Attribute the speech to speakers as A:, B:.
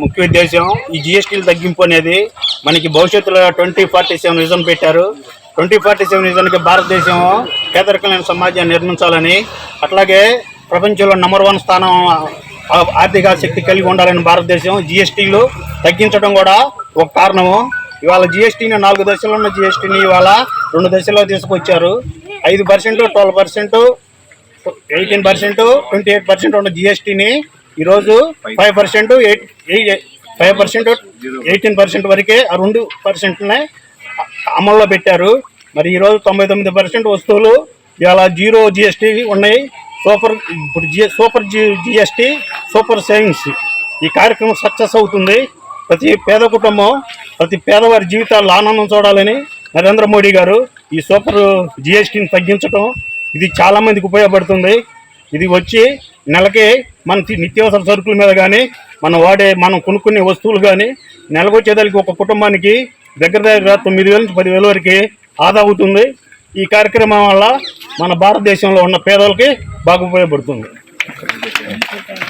A: ముఖ్య ఉద్దేశం ఈ జిఎస్టీలు తగ్గింపు అనేది మనకి భవిష్యత్తులో ట్వంటీ ఫార్టీ సెవెన్ రిజన్ పెట్టారు. ట్వంటీ ఫార్టీ సెవెన్ రిజన్కి భారతదేశం పేదరికమైన సమాజాన్ని నిర్మించాలని అట్లాగే ప్రపంచంలో నెంబర్ వన్ స్థానం ఆర్థిక శక్తి కలిగి ఉండాలని భారతదేశం జిఎస్టీలు తగ్గించడం కూడా ఒక కారణము. ఇవాళ జిఎస్టీని నాలుగు దశలు ఉన్న జిఎస్టీని ఇవాళ రెండు దశల్లో తీసుకొచ్చారు. ఐదు percent twelve percent eighteen percent twenty eight percent ఉన్న జిఎస్టీని ఈరోజు five percent eight five percent eighteen percent వరకే ఆ రెండు పర్సెంట్నే అమల్లో పెట్టారు. మరి ఈరోజు తొంభై తొమ్మిది పర్సెంట్ వస్తువులు ఇవాళ జీరో జిఎస్టీ ఉన్నాయి. సూపర్ ఇప్పుడు G super G GST super savings ఈ కార్యక్రమం సక్సెస్ అవుతుంది. ప్రతి పేద కుటుంబం ప్రతి పేదవారి జీవితాల్లో ఆనందం చూడాలని నరేంద్ర మోడీ గారు ఈ సూపర్ జిఎస్టీని తగ్గించడం ఇది చాలా మందికి ఉపయోగపడుతుంది. ఇది వచ్చి నెలకి మన నిత్యావసర సరుకుల మీద కానీ మనం వాడే మనం కొనుక్కునే వస్తువులు కానీ నెలకు వచ్చేదానికి ఒక కుటుంబానికి దగ్గర దగ్గర తొమ్మిది వేల నుంచి పదివేల వరకు ఆదా అవుతుంది. ఈ కార్యక్రమం వల్ల మన భారతదేశంలో ఉన్న పేదలకి బాగా ఉపయోగపడుతుంది.